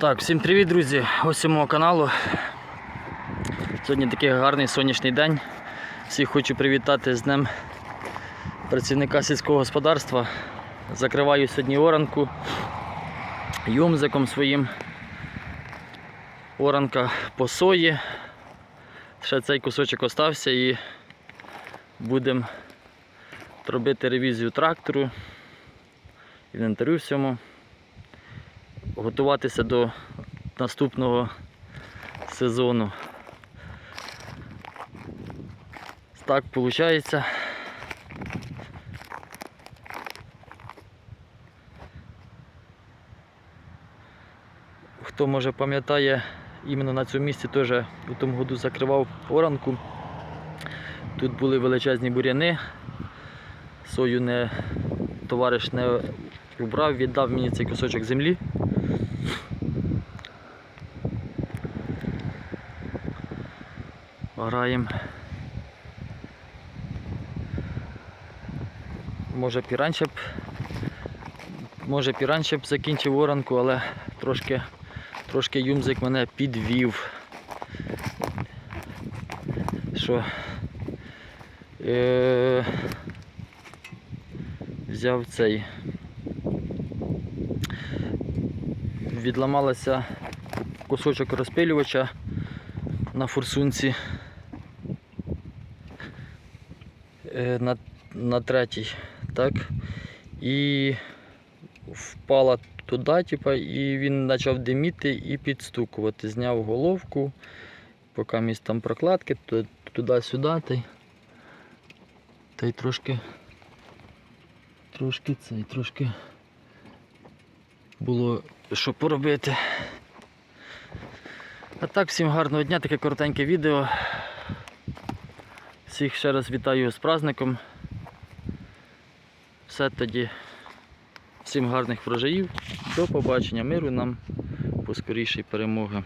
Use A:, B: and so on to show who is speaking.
A: Так, всім привіт, друзі! Ось мого каналу. Сьогодні такий гарний сонячний день. Всіх хочу привітати з Днем працівника сільського господарства. Закриваю сьогодні оранку юмзиком своїм. Оранка по сої. Ще цей кусочок остався і будемо робити ревізію трактору, інвентарю всьому готуватися до наступного сезону. Так виходить. Хто може пам'ятає, іменно на цьому місці теж у тому году закривав оранку. Тут були величезні буряни. Сою не товариш не убрав, віддав мені цей кусочок землі. Граємо. Може раніше б, може раніше б закінчив оранку, але трошки, трошки юмзик мене підвів. Що е, взяв цей. Відламалася кусочок розпилювача на форсунці е, на, на третій, так? І впала туди, типа, і він почав диміти і підстукувати. Зняв головку, поки міст там прокладки, туди-сюди, та та й трошки, трошки цей, трошки було що поробити. А так, всім гарного дня, таке коротеньке відео. Всіх ще раз вітаю з праздником. Все тоді. Всім гарних врожаїв. До побачення, миру нам, поскорішої перемоги.